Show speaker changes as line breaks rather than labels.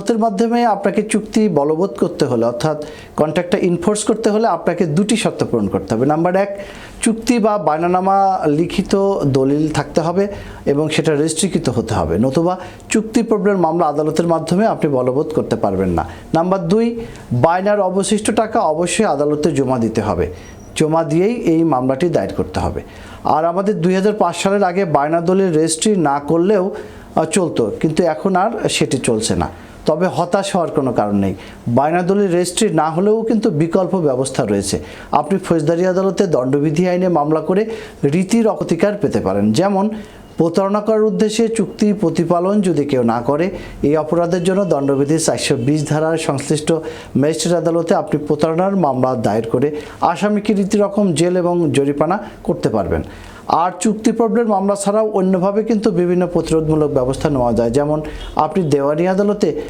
আদালতের মাধ্যমে আপনাকে চুক্তি বলবৎ করতে হলে, অর্থাৎ কন্ট্রাক্টটা ইনফোর্স করতে হলে আপনাকে দুটি শর্ত পূরণ করতে হবে। নাম্বার এক, চুক্তি বা বায়নানামা লিখিত দলিল থাকতে হবে এবং সেটা রেজিস্ট্রিকৃত হতে হবে, নতুবা চুক্তি প্রবলেম মামলা আদালতের মাধ্যমে আপনি বলবৎ করতে পারবেন না। নাম্বার দুই, বায়নার অবশিষ্ট টাকা অবশ্যই আদালতে জমা দিতে হবে। জমা দিয়েই এই মামলাটি দায়ের করতে হবে। আর আমাদের দুই হাজার পাঁচ সালের আগে বায়না দলিল রেজিস্ট্রি না করলেও চলতো, কিন্তু এখন আর সেটি চলছে না। তবে হতাশ হওয়ার কোনো কারণ নেই। বায়নাদলি রেজিস্ট্রি না হলেও কিন্তু বিকল্প ব্যবস্থা রয়েছে। আপনি ফৌজদারি আদালতে দণ্ডবিধি আইনে মামলা করে রীতির অধিকার পেতে পারেন। যেমন, প্রতারণা করার উদ্দেশ্যে চুক্তি প্রতিপালন যদি কেউ না করে, এই অপরাধের জন্য দণ্ডবিধি চারশো বিশ ধারার সংশ্লিষ্ট ম্যাজিস্ট্রেট আদালতে আপনি প্রতারণার মামলা দায়ের করে আসামিকে রীতিরকম জেল এবং জরিমানা করতে পারবেন। আর চুক্তি প্রবলেম মামলা ছাড়াও অন্যভাবে কিন্তু বিভিন্ন প্রতিরোধমূলক ব্যবস্থা নেওয়া যায়। যেমন, আপনি দেওয়ানি আদালতে